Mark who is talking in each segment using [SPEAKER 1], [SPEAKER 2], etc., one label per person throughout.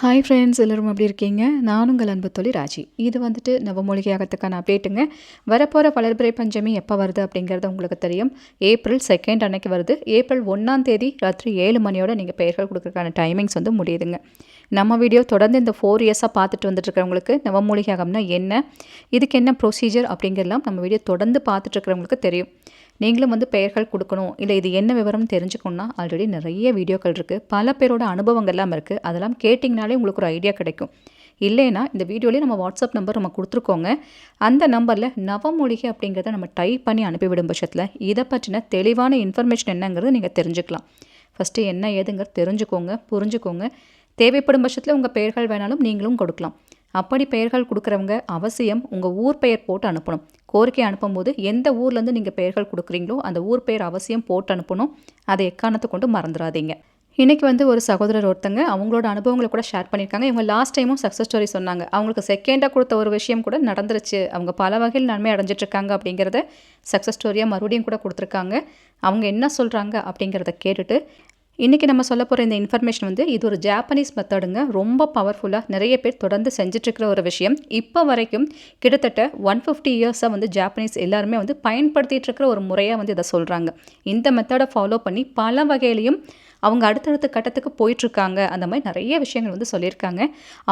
[SPEAKER 1] Hi friends எல்லோரும் எப்படி இருக்கீங்க? நான் உங்கள் அன்பு தொழில் ராஜி. இது வந்துட்டு நவமொழிகையாகத்துக்கான அப்டேட்டுங்க வரப்போகிற வளர்பிறை பஞ்சமி எப்போ வருது அப்படிங்கிறது உங்களுக்கு தெரியும். ஏப்ரல் செகண்ட் அன்னைக்கு வருது. ஏப்ரல் ஒன்றாம் தேதி ராத்திரி ஏழு மணியோட நீங்கள் பெயர்கள் கொடுக்குறதுக்கான டைமிங்ஸ் வந்து முடியுதுங்க. நம்ம வீடியோ தொடர்ந்து இந்த ஃபோர் இயர்ஸாக பார்த்துட்டு வந்துட்டுருக்கிறவங்களுக்கு நவமூலிகாகம்னா என்ன? இதுக்கு என்ன ப்ரொசீஜர் அப்படிங்கிறலாம் நம்ம வீடியோ தொடர்ந்து பார்த்துட்ருக்கிறவங்களுக்கு தெரியும். நீங்களும் வந்து பெயர்கள் கொடுக்கணும் இல்லை இது என்ன விவரம் தெரிஞ்சுக்கணும்னா ஆல்ரெடி நிறைய வீடியோக்கள் இருக்குது பல பேரோட அனுபவங்கள்லாம் இருக்குது அதெல்லாம் கேட்டிங்கனாலே உங்களுக்கு ஒரு ஐடியா கிடைக்கும். இல்லைன்னா இந்த வீடியோலேயே நம்ம வாட்ஸ்அப் நம்பர் நம்ம கொடுத்துருக்கோங்க. அந்த நம்பரில் நவமொழிகை அப்படிங்கிறத நம்ம டைப் பண்ணி அனுப்பிவிடும் பட்சத்தில் இதை பற்றின தெளிவான இன்ஃபர்மேஷன் என்னங்கிறது நீங்கள் தெரிஞ்சுக்கலாம். ஃபஸ்ட்டு என்ன ஏதுங்கிறது தெரிஞ்சுக்கோங்க புரிஞ்சுக்கோங்க. தேவைப்படும் பட்சத்தில் உங்கள் பெயர்கள் வேணாலும் நீங்களும் கொடுக்கலாம். அப்படி பெயர்கள் கொடுக்குறவங்க அவசியம் உங்கள் ஊர் பெயர் போட்டு அனுப்பணும். கோரிக்கை அனுப்பும்போது எந்த ஊர்லேருந்து நீங்கள் பெயர்கள் கொடுக்குறீங்களோ அந்த ஊர் பெயர் அவசியம் போட்டு அனுப்பணும். அதை எக்காரணத்தை கொண்டு மறந்துடாதீங்க. இன்றைக்கி வந்து ஒரு சகோதரர் ஒருத்தங்க அவங்களோட அனுபவங்களை கூட ஷேர் பண்ணியிருக்காங்க. இவங்க லாஸ்ட் டைமும் சக்ஸஸ் ஸ்டோரி சொன்னாங்க. அவங்களுக்கு செகண்டாக கொடுத்த ஒரு விஷயம் கூட நடந்துருச்சு. அவங்க பல வகையில் நன்மை அடைஞ்சிட்ருக்காங்க அப்படிங்கிறத சக்ஸஸ் ஸ்டோரியாக மறுபடியும் கூட கொடுத்துருக்காங்க. அவங்க என்ன சொல்கிறாங்க அப்படிங்கிறத கேட்டுட்டு இன்றைக்கி நம்ம சொல்ல போகிற இந்த இன்ஃபர்மேஷன் வந்து இது ஒரு ஜாப்பனீஸ் மெத்தடுங்க ரொம்ப பவர்ஃபுல்லாக நிறைய பேர் தொடர்ந்து செஞ்சிட்ருக்கிற ஒரு விஷயம். இப்போ வரைக்கும் கிட்டத்தட்ட ஒன் ஃபிஃப்டி இயர்ஸாக வந்து ஜாப்பனீஸ் எல்லாருமே வந்து பயன்படுத்திகிட்டு இருக்கிற ஒரு முறையாக வந்து இதை சொல்கிறாங்க இந்த மெத்தடை ஃபாலோ பண்ணி பல வகையிலையும் அவங்க அடுத்தடுத்த கட்டத்துக்கு போயிட்டுருக்காங்க. அந்த மாதிரி நிறைய விஷயங்கள் வந்து சொல்லியிருக்காங்க.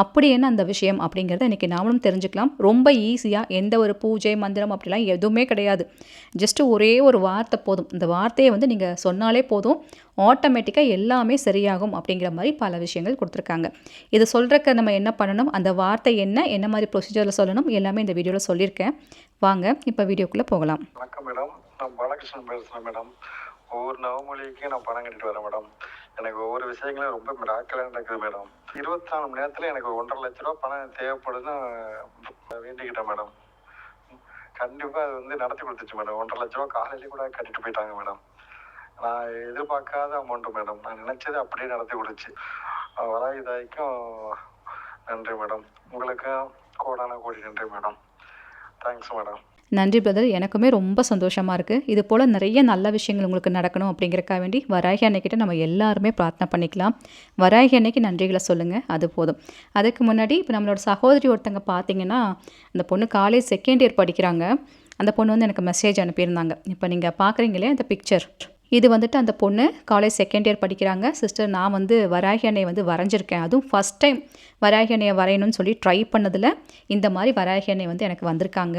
[SPEAKER 1] அப்படி என்ன அந்த விஷயம் அப்படிங்கிறத இன்றைக்கி நாமளும் தெரிஞ்சுக்கலாம். ரொம்ப ஈஸியாக எந்த ஒரு பூஜை மந்திரம் அப்படிலாம் எதுவுமே கிடையாது. ஜஸ்ட்டு ஒரே ஒரு வார்த்தை போதும். இந்த வார்த்தையை வந்து நீங்கள் சொன்னாலே போதும். ஆட்டோமேட்டிக்காக எல்லாமே சரியாகும் அப்படிங்கிற மாதிரி பல விஷயங்கள் கொடுத்துருக்காங்க. இது சொல்கிறக்க நம்ம என்ன பண்ணணும்? அந்த வார்த்தை என்ன? என்ன மாதிரி ப்ரொசீஜரில் சொல்லணும்? எல்லாமே இந்த வீடியோவில் சொல்லியிருக்கேன். வாங்க இப்போ வீடியோக்குள்ளே போகலாம்.
[SPEAKER 2] வணக்கம் மேடம் நான் பாலகிருஷ்ணன் பேசுகிறேன் மேடம் ஒவ்வொரு நவமொழிக்கும் நான் பணம் கட்டிட்டு வரேன் மேடம் எனக்கு ஒவ்வொரு விஷயங்களும் ரொம்ப மிராக்கலாக நடக்குது மேடம் இருபத்தி நாலு மணி நேரத்தில் எனக்கு ஒன்றரை லட்ச ரூபா பணம் தேவைப்படுதுன்னு வேண்டிக்கிட்டேன் மேடம் கண்டிப்பாக அது வந்து நடத்தி கொடுத்துச்சு மேடம் ஒன்றரை லட்ச ரூபா காலையிலேயே கூட கட்டிட்டு போயிட்டாங்க மேடம் நான் எதிர்பார்க்காத அமௌண்ட்டு மேடம் நான் நினச்சது அப்படியே நடத்தி கொடுச்சு வராயுதாய்க்கும் நன்றி மேடம் உங்களுக்கும் கோடான கோடி நன்றி மேடம் தேங்க்ஸ் மேடம்
[SPEAKER 1] நன்றி பிரதர் எனக்குமே ரொம்ப சந்தோஷமாக இருக்குது இது போல் நிறைய நல்ல விஷயங்கள் உங்களுக்கு நடக்கணும் அப்படிங்கிறக்கா வேண்டி வராகி அன்னைக்கிட்ட நம்ம எல்லாருமே பிரார்த்தனை பண்ணிக்கலாம். வராகி அன்னைக்கு நன்றிகளை சொல்லுங்கள் அது போதும். அதுக்கு முன்னாடி இப்போ நம்மளோட சகோதரி ஒருத்தங்க பார்த்தீங்கன்னா அந்த பொண்ணு காலேஜ் செகண்ட் இயர் படிக்கிறாங்க. அந்த பொண்ணு வந்து எனக்கு மெசேஜ் அனுப்பியிருந்தாங்க. இப்போ நீங்கள் பார்க்குறீங்களே அந்த பிக்சர் இது வந்துட்டு அந்த பொண்ணு காலேஜ் செகண்ட் இயர் படிக்கிறாங்க. சிஸ்டர் நான் வந்து வராகி அன்னையை வந்து வரைஞ்சிருக்கேன். அதுவும் ஃபஸ்ட் டைம் வராகி அணையை வரையணும்னு சொல்லி ட்ரை பண்ணதில் இந்த மாதிரி வராகி அணை வந்து எனக்கு வந்திருக்காங்க.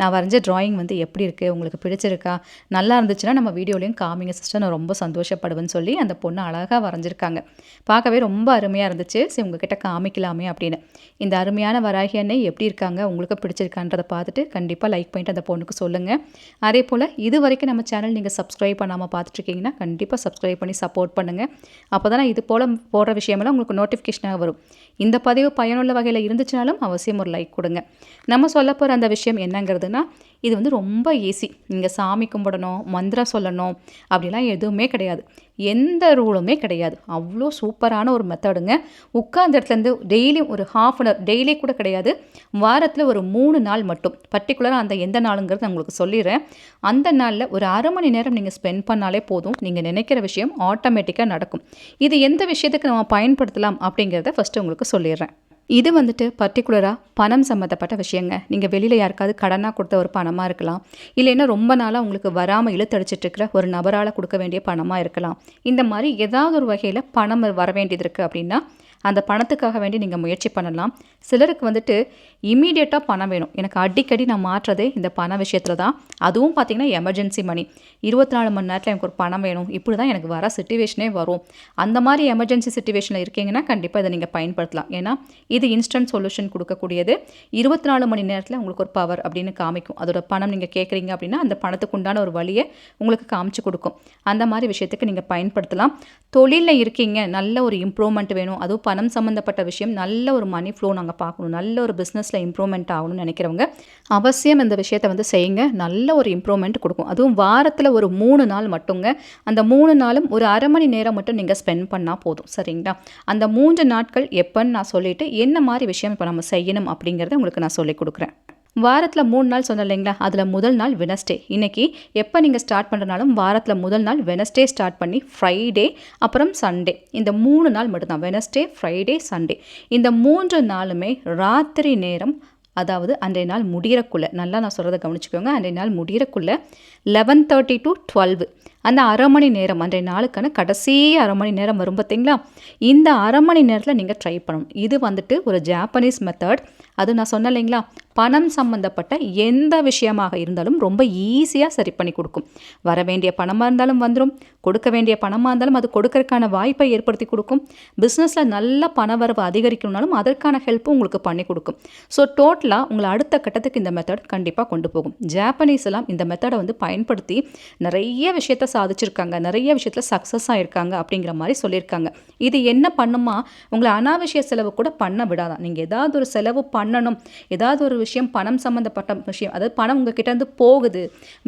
[SPEAKER 1] நான் வரைஞ்ச ட்ராயிங் வந்து எப்படி இருக்குது உங்களுக்கு பிடிச்சிருக்கா? நல்லா இருந்துச்சுன்னா நம்ம வீடியோலையும் காமிங்க சிஸ்டர் நான் ரொம்ப சந்தோஷப்படுவேன்னு சொல்லி அந்த பொண்ணு அழகாக வரைஞ்சிருக்காங்க. பார்க்கவே ரொம்ப அருமையாக இருந்துச்சு. சரி உங்ககிட்ட காமிக்கலாமே அப்படின்னு. இந்த அருமையான வராகி அன்னை எப்படி இருக்காங்க? உங்களுக்கு பிடிச்சிருக்கான்றதை பார்த்துட்டு கண்டிப்பாக லைக் பண்ணிட்டு அந்த பொண்ணுக்கு சொல்லுங்கள் அதே போல் இது வரைக்கும் நம்ம சேனல் நீங்கள் சப்ஸ்கிரைப் பண்ணாமல் பார்த்துட்ருக்கீங்கன்னா கண்டிப்பாக சப்ஸ்கிரைப் பண்ணி சப்போர்ட் பண்ணுங்கள் அப்போ தான் இது போல் போடுற விஷயமெல்லாம் உங்களுக்கு நோட்டிஃபிகேஷனாக வரும். இந்த பதிவு பயனுள்ள வகையில் இருந்துச்சுனாலும் அவசியம் ஒரு லைக் கொடுங்க. நம்ம சொல்ல போகிற அந்த விஷயம் என்னங்கிறதுனா இது வந்து ரொம்ப ஈஸி நீங்கள் சாமி கும்பிடணும் மந்திரம் சொல்லணும் அப்படிலாம் எதுவுமே கிடையாது. எந்த ரூலுமே கிடையாது. அவ்வளோ சூப்பரான ஒரு மெத்தடுங்க உட்கார்ந்த இடத்துலேருந்து டெய்லியும் ஒரு ஹாஃப் அன் ஹவர் டெய்லி கூட கிடையாது. வாரத்தில் ஒரு மூணு நாள் மட்டும். பர்டிகுலராக அந்த எந்த நாளுங்கிறது நான் உங்களுக்கு சொல்லிடுறேன். அந்த நாளில் ஒரு அரை மணி நேரம் நீங்கள் ஸ்பெண்ட் பண்ணாலே போதும். நீங்கள் நினைக்கிற விஷயம் ஆட்டோமேட்டிக்காக நடக்கும். இது எந்த விஷயத்துக்கு நம்ம பயன்படுத்தலாம் அப்படிங்கிறத ஃபஸ்ட்டு உங்களுக்கு சொல்லிடுறேன். இது வந்துட்டு பர்டிகுலராக பணம் சம்மந்தப்பட்ட விஷயங்க. நீங்கள் வெளியில் யாருக்காவது கடனாக கொடுத்த ஒரு பணமாக இருக்கலாம். இல்லைன்னா ரொம்ப நாளாக உங்களுக்கு வராமல் இழுத்தடிச்சிட்ருக்கிற ஒரு நபரால் கொடுக்க வேண்டிய பணமாக இருக்கலாம். இந்த மாதிரி ஏதாவது ஒரு வகையில் பணம் வர வேண்டியது இருக்குது அப்படின்னா அந்த பணத்துக்காக வேண்டி நீங்கள் முயற்சி பண்ணலாம். சிலருக்கு வந்துட்டு இமீடியட்டாக பணம் வேணும். எனக்கு அடிக்கடி நான் மாற்றுறதே இந்த பண விஷயத்தில் தான். அதுவும் பார்த்திங்கன்னா எமர்ஜென்சி மணி இருபத்தி நாலு மணி நேரத்தில் எனக்கு ஒரு பணம் வேணும். இப்படி தான் எனக்கு வர சுச்சுவேஷனே வரும். அந்த மாதிரி எமர்ஜென்சி சுச்சுவேஷனில் இருக்கீங்கன்னா கண்டிப்பாக இதை நீங்கள் பயன்படுத்தலாம். ஏன்னா இது இன்ஸ்டன்ட் சொல்யூஷன் கொடுக்கக்கூடியது. இருபத்தி நாலு மணி நேரத்தில் உங்களுக்கு ஒரு பவர் அப்படின்னு காமிக்கும். அதோட பணம் நீங்கள் கேட்குறீங்க அப்படின்னா அந்த பணத்துக்கு உண்டான ஒரு வழியை உங்களுக்கு காமிச்சு கொடுக்கும். அந்த மாதிரி விஷயத்துக்கு நீங்கள் பயன்படுத்தலாம். தொழிலில் இருக்கீங்க நல்ல ஒரு இம்ப்ரூவ்மெண்ட் வேணும். அதுவும் பணம் சம்மந்தப்பட்ட விஷயம். நல்ல ஒரு மணி ஃப்ளோ நாங்கள் பார்க்கணும். நல்ல ஒரு பிஸ்னஸில் இம்ப்ரூவ்மெண்ட் ஆகணும்னு நினைக்கிறவங்க அவசியம் இந்த விஷயத்தை வந்து செய்யுங்க. நல்ல ஒரு இம்ப்ரூவ்மெண்ட் கொடுக்கும். அதுவும் வாரத்தில் ஒரு மூணு நாள் மட்டுங்க. அந்த மூணு நாளும் ஒரு அரை மணி நேரம் மட்டும் நீங்கள் ஸ்பெண்ட் பண்ணால் போதும். சரிங்களா? அந்த மூன்று நாட்கள் எப்போன்னு நான் சொல்லிவிட்டு என்ன மாதிரி விஷயம் இப்போ நம்ம செய்யணும் அப்படிங்கிறத உங்களுக்கு நான் சொல்லிக் கொடுக்குறேன். வாரத்தில் மூணு நாள் சொன்னேன் இல்லைங்களா? அதில் முதல் நாள் வெனஸ்டே இன்றைக்கி எப்போ நீங்கள் ஸ்டார்ட் பண்ணுறனாலும் வாரத்தில் முதல் நாள் வெனஸ்டே ஸ்டார்ட் பண்ணி ஃப்ரைடே அப்புறம் சண்டே இந்த மூணு நாள் மட்டும்தான். வெனஸ்டே ஃப்ரைடே சண்டே இந்த மூன்று நாளுமே ராத்திரி நேரம் அதாவது அன்றைய நாள் முடிகிறக்குள்ளே நல்லா நான் சொல்கிறத கவனிச்சுக்கோங்க. அன்றைய நாள் முடிகிறக்குள்ளே லெவன் தேர்ட்டி டு டுவெல்வு அந்த அரை மணி நேரம் அன்றைய நாளுக்கான கடைசி அரை மணி நேரம் வரும் பார்த்தீங்களா? இந்த அரை மணி நேரத்தில் நீங்கள் ட்ரை பண்ணணும். இது வந்துட்டு ஒரு ஜாப்பனீஸ் மெத்தட் அது நான் சொன்னேன் இல்லைங்களா? பணம் சம்மந்தப்பட்ட எந்த விஷயமாக இருந்தாலும் ரொம்ப ஈஸியாக சரி பண்ணி கொடுக்கும். வர வேண்டிய பணமாக இருந்தாலும் வந்துடும் கொடுக்க வேண்டிய பணமாக இருந்தாலும் அது கொடுக்கறதுக்கான வாய்ப்பை ஏற்படுத்தி கொடுக்கும். பிஸ்னஸில் நல்ல பணவரவு அதிகரிக்கணும்னாலும் அதற்கான ஹெல்ப்பும் உங்களுக்கு பண்ணி கொடுக்கும். ஸோ டோட்டலாக உங்களை அடுத்த கட்டத்துக்கு இந்த மெத்தட் கண்டிப்பாக கொண்டு போகும். ஜாப்பனீஸ் எல்லாம் இந்த மெத்தடை வந்து பயன்படுத்தி நிறைய விஷயத்த சாதிச்சிருக்காங்க. நிறைய விஷயத்தில் சக்ஸஸ் ஆகிருக்காங்க அப்படிங்கிற மாதிரி சொல்லியிருக்காங்க. இது என்ன பண்ணுமா? உங்களை அனாவசிய செலவு கூட பண்ண விடாதான். நீங்கள் ஏதாவது ஒரு செலவு பண்ணணும். ஏதாவது ஒரு விஷயம் பணம் சம்மந்தப்பட்ட விஷயம். அதாவது பணம் உங்ககிட்ட இருந்து போகுது.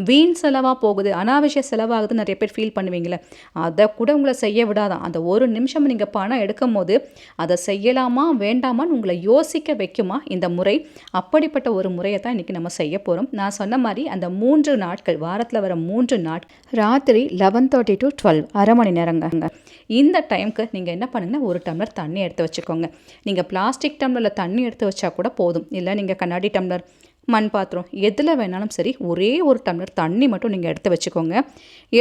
[SPEAKER 1] வீண் செலவாக போகுது. அனாவசிய செலவாகுது நிறைய பேர் ஃபீல் பண்ணுவீங்களே அதை கூட உங்களை செய்ய விடாதான். அந்த ஒரு நிமிஷம் நீங்கள் பணம் எடுக்கும் போது அதை செய்யலாமா வேண்டாமான்னு உங்களை யோசிக்க வைக்குமா? இந்த முறை. அப்படிப்பட்ட ஒரு முறையை தான் இன்றைக்கி நம்ம செய்ய போகிறோம் நான் சொன்ன மாதிரி அந்த மூன்று நாட்கள் வாரத்தில் வர மூன்று நாட் ராத்திரி லெவன் தேர்ட்டி டு டுவெல் அரை மணி நேரங்க. இந்த டைமுக்கு நீங்கள் என்ன பண்ணுங்கன்னா ஒரு டம்ளர் தண்ணி எடுத்து வச்சுக்கோங்க. நீங்கள் பிளாஸ்டிக் டம்ளரில் தண்ணி எடுத்து வச்சா கூட போதும். இல்லை நீங்கள் கண்ணாடி டம்ளர் மண் பாத்திரம். எதில் வேணாலும் சரி ஒரே ஒரு டம்ளர் தண்ணி மட்டும் நீங்கள் எடுத்து வச்சுக்கோங்க.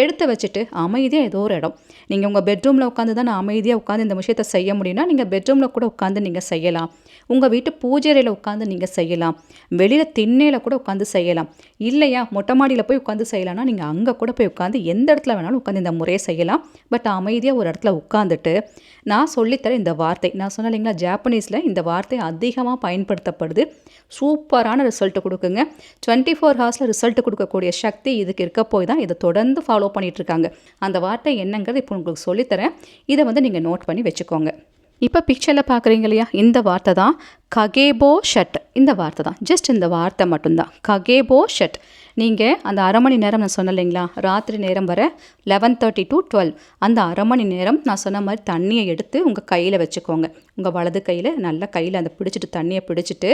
[SPEAKER 1] எடுத்து வச்சுட்டு அமைதியாக ஏதோ ஒரு இடம். நீங்கள் உங்கள் பெட்ரூமில் உட்காந்து தான் நான் அமைதியாக உட்காந்து இந்த விஷயத்த செய்ய முடியும்னா நீங்கள் பெட்ரூமில் கூட உட்காந்து நீங்கள் செய்யலாம். உங்கள் வீட்டு பூஜைறையில் உட்காந்து நீங்கள் செய்யலாம். வெளியில் திண்ணையில் கூட உட்காந்து செய்யலாம். இல்லையா மொட்டை மாடியில் போய் உட்காந்து செய்யலாம்னா நீங்கள் அங்கே கூட போய் உட்காந்து எந்த இடத்துல வேணாலும் உட்காந்து இந்த முறையை செய்யலாம். பட் அமைதியாக ஒரு இடத்துல உட்காந்துட்டு நான் சொல்லித்தர இந்த வார்த்தை. நான் சொன்னேன் இல்லைங்களா ஜாப்பனீஸில் இந்த வார்த்தை அதிகமாக பயன்படுத்தப்படுது. சூப்பரான ரிசல்ட் கொடுக்குங்க. டுவெண்ட்டி ஃபோர் ஹவர்ஸில் ரிசல்ட் கொடுக்கக்கூடிய சக்தி இதுக்கு இருக்க போய் தான் இதை தொடர்ந்து ஃபாலோ பண்ணிட்டு இருக்காங்க. அந்த வார்த்தை என்னங்கிறது இப்போ உங்களுக்கு சொல்லித்தரேன். இதை வந்து நீங்கள் நோட் பண்ணி வச்சுக்கோங்க. இப்போ பிக்சரில் பார்க்குறீங்க இல்லையா? இந்த வார்த்தை தான் ககேபோ ஷட். இந்த வார்த்தை தான். ஜஸ்ட் இந்த வார்த்தை மட்டும்தான். ககேபோ ஷட். நீங்கள் அந்த அரை மணி நேரம் நான் சொன்னேன் இல்லைங்களா? ராத்திரி நேரம் வர லெவன் தேர்ட்டி டு டுவெல் அந்த அரை மணி நேரம் நான் சொன்ன மாதிரி தண்ணியை எடுத்து உங்கள் கையில் வச்சுக்கோங்க. உங்கள் வலது கையில் நல்லா கையில் அந்த பிடிச்சிட்டு தண்ணியை பிடிச்சிட்டு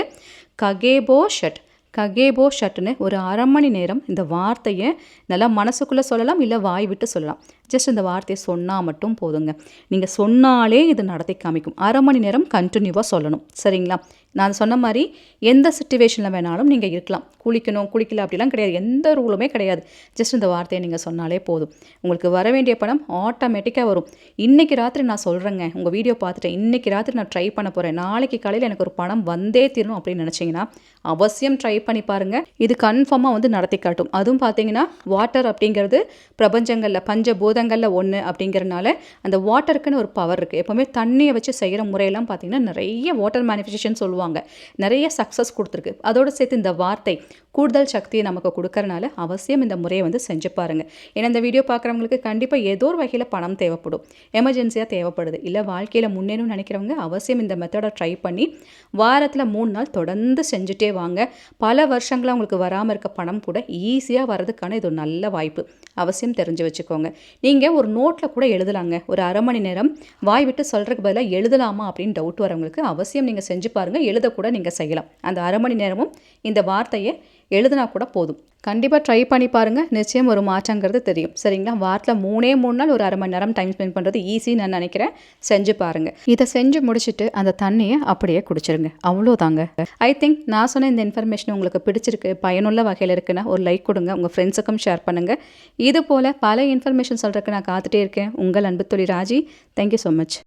[SPEAKER 1] ககேபோ ஷட். ககேபோ ஷட்டுன்னு ஒரு அரை மணி நேரம் இந்த வார்த்தையை நல்லா மனசுக்குள்ளே சொல்லலாம் இல்லை வாய் விட்டு சொல்லலாம். ஜஸ்ட் இந்த வார்த்தையை சொன்னால் மட்டும் போதுங்க. நீங்கள் சொன்னாலே இது நடத்தி காமிக்கும். அரை மணி நேரம் கண்டினியூவாக சொல்லணும். சரிங்களா? நான் சொன்ன மாதிரி எந்த சுச்சுவேஷனில் வேணாலும் நீங்கள் இருக்கலாம். குளிக்கணும் குளிக்கல அப்படிலாம் கிடையாது. எந்த ரூலுமே கிடையாது. ஜஸ்ட் இந்த வார்த்தையை நீங்கள் சொன்னாலே போதும். உங்களுக்கு வர வேண்டிய பணம் ஆட்டோமேட்டிக்காக வரும். இன்றைக்கி ராத்திரி நான் சொல்கிறேங்க உங்கள் வீடியோ பார்த்துட்டேன் இன்றைக்கி ராத்திரி நான் ட்ரை பண்ண போகிறேன் நாளைக்கு காலையில் எனக்கு ஒரு பணம் வந்தே தீரணும் அப்படின்னு நினச்சிங்கன்னா அவசியம் ட்ரை பண்ணி பாருங்கள் இது கன்ஃபார்மாக வந்து நடத்தி காட்டும். அதுவும் பார்த்தீங்கன்னா வாட்டர் அப்படிங்கிறது பிரபஞ்சங்களில் பஞ்ச பூதங்களில் ஒன்று அப்படிங்கிறனால அந்த வாட்டருக்குன்னு ஒரு பவர் இருக்குது எப்போவுமே தண்ணியை வச்சு செய்கிற முறையெல்லாம் பார்த்திங்கன்னா நிறைய வாட்டர் மேனிஃபெஸ்டேஷன் சொல்லுவாங்க. நிறைய சக்ஸஸ் கொடுத்துருக்கு. அதோடு சேர்த்து இந்த வார்த்தை கூடுதல் சக்தியை நமக்கு கொடுக்கறனால அவசியம் இந்த முறையை வந்து செஞ்சு பாருங்கள் ஏன்னா இந்த வீடியோ பார்க்குறவங்களுக்கு கண்டிப்பாக ஏதோ ஒரு வகையில் பணம் தேவைப்படும். எமர்ஜென்சியாக தேவைப்படுது. இல்லை வாழ்க்கையில் முன்னேறும் நினைக்கிறவங்க அவசியம் இந்த மெத்தடை ட்ரை பண்ணி வாரத்தில் மூணு நாள் தொடர்ந்து செஞ்சுட்டே வாங்க. பல வருஷங்களாக உங்களுக்கு வராமல் இருக்க பணம் கூட ஈஸியாக வர்றதுக்கான இது ஒரு நல்ல வாய்ப்பு. அவசியம் தெரிஞ்சு வச்சுக்கோங்க. நீங்கள் ஒரு நோட்டில் கூட எழுதலாங்க. ஒரு அரை மணி நேரம் வாய் விட்டு சொல்கிறதுக்கு பதிலாக எழுதலாமா அப்படின்னு டவுட் வரவங்களுக்கு அவசியம் நீங்கள் செஞ்சு பாருங்கள் எழுதக்கூட நீங்கள் செய்யலாம். அந்த அரை மணி நேரமும் இந்த வார்த்தையை எழுதுனா கூட போதும். கண்டிப்பாக ட்ரை பண்ணி பாருங்கள் நிச்சயம் ஒரு மாற்றங்கிறது தெரியும். சரிங்களா? வாரத்தில் மூணே மூணு நாள் ஒரு அரை மணி நேரம் டைம் ஸ்பெண்ட் பண்ணுறது ஈஸின்னு நான் நினைக்கிறேன். செஞ்சு பாருங்கள் இதை செஞ்சு முடிச்சுட்டு அந்த தண்ணியை அப்படியே குடிச்சிருங்க. அவ்வளோதாங்க. ஐ திங்க் நான் சொன்ன இந்த இன்ஃபர்மேஷன் உங்களுக்கு பிடிச்சிருக்கு பயனுள்ள வகையில் இருக்குன்னா ஒரு லைக் கொடுங்க உங்கள் ஃப்ரெண்ட்ஸுக்கும் ஷேர் பண்ணுங்கள் இது போல் பல இன்ஃபர்மேஷன் சொல்கிறதுக்கு நான் காத்துட்டே இருக்கேன். உங்கள் அன்பு தொழில் ராஜி. Thank you so much